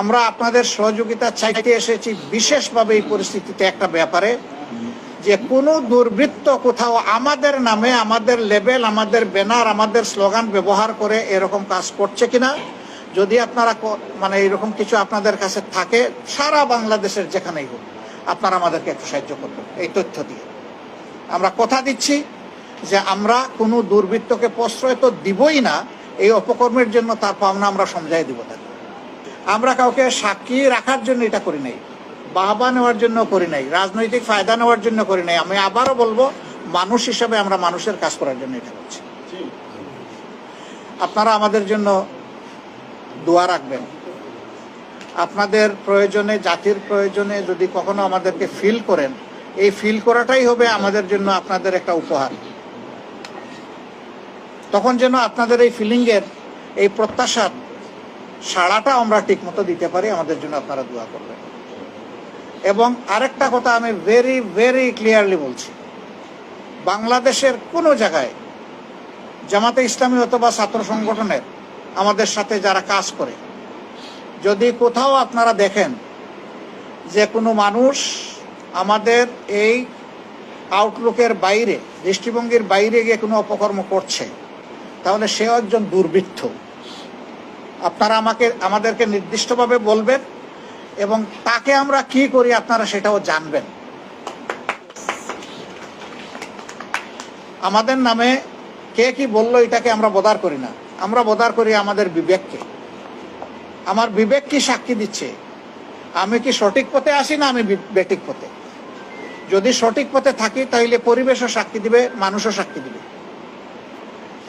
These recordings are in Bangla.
আমরা আপনাদের সহযোগিতা চাইতে এসেছি বিশেষভাবে এই পরিস্থিতিতে একটা ব্যাপারে, যে কোনো দুর্বৃত্ত কোথাও আমাদের নামে, আমাদের লেবেল আমাদের ব্যানার আমাদের স্লোগান ব্যবহার করে এরকম কাজ করছে কিনা, যদি আপনারা মানে এরকম কিছু আপনাদের কাছে থাকে, সারা বাংলাদেশের যেখানেই হোক, আপনারা আমাদেরকে একটু সাহায্য করবেন, এই তথ্য দিয়ে। আমরা কথা দিচ্ছি যে আমরা কোনো দুর্বৃত্তকে প্রশ্রয় তো দিবই না, এই অপকর্মের জন্য তার পাওনা আমরা সমঝাই দিব তাকে। আমরা কাউকে সাক্ষী রাখার জন্য এটা করি নাই, বাহবা নেওয়ার জন্য করি নাই, রাজনৈতিক ফায়দা নেওয়ার জন্য করি নাই। আমি আবারও বলব, মানুষ হিসাবে আমরা মানুষের কাজ করার জন্য এটা করছি। আপনারা আমাদের জন্য দোয়া রাখবেন। আপনাদের প্রয়োজনে, জাতির প্রয়োজনে যদি কখনো আমাদেরকে ফিল করেন, এই ফিল করাটাই হবে আমাদের জন্য আপনাদের একটা উপহার। তখন যেন আপনাদের এই ফিলিংয়ের এই প্রত্যাশার সাড়াটা আমরা ঠিকমতো দিতে পারি, আমাদের জন্য আপনারা দোয়া করবেন। এবং আরেকটা কথা আমি ভেরি ভেরি ক্লিয়ারলি বলছি। বাংলাদেশের কোনো জায়গায় জামাতে ইসলামী অথবা ছাত্র সংগঠনের আমাদের সাথে যারা কাজ করে, যদি কোথাও আপনারা দেখেন যে কোনো মানুষ আমাদের এই আউটলুকের বাইরে, দৃষ্টিভঙ্গির বাইরে গিয়ে কোনো অপকর্ম করছে, তাহলে সে একজন দুর্বৃত্ত। আপনারা আমাকে, আমাদেরকে নির্দিষ্টভাবে বলবেন এবং তাকে আমরা কি করি আপনারা সেটাও জানবেন। আমাদের নামে কে কি বলল এটাকে আমরা বদার করি না। আমরা বদার করি আমাদের বিবেককে। আমার বিবেক কি সাক্ষী দিচ্ছে? আমি কি সঠিক পথে আসি না আমি বি- বেঠিক পথে? যদি সঠিক পথে থাকি তাহলে পরিবেশও সাক্ষী দিবে, মানুষও সাক্ষী দিবে।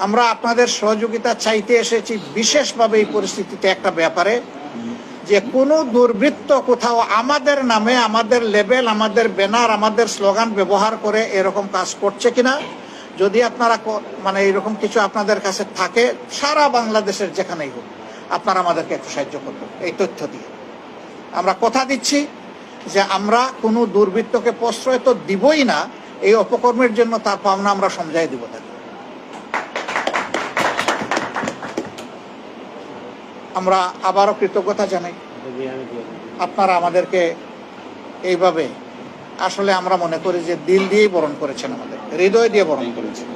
আমরা আপনাদের সহযোগিতা চাইতে এসেছি বিশেষভাবে এই পরিস্থিতিতে একটা ব্যাপারে, যে কোনো দুর্বৃত্ত কোথাও আমাদের নামে, আমাদের লেবেল আমাদের ব্যানার আমাদের স্লোগান ব্যবহার করে এরকম কাজ করছে কিনা, যদি আপনারা মানে এরকম কিছু আপনাদের কাছে থাকে, সারা বাংলাদেশের যেখানেই হোক, আপনারা আমাদেরকে একটু সাহায্য করবেন, এই তথ্য দিয়ে। আমরা কথা দিচ্ছি যে আমরা কোনো দুর্বৃত্তকে প্রশ্রয় তো দিবই না, এই অপকর্মের জন্য তার পাওনা আমরা সমঝাই দিব তাকে। আমরা আবারও কৃতজ্ঞতা জানাই। আপনারা আমাদেরকে এইভাবে আসলে আমরা মনে করি যে দিল দিয়েই বরণ করেছেন আমাদের, হৃদয় দিয়ে বরণ করেছেন।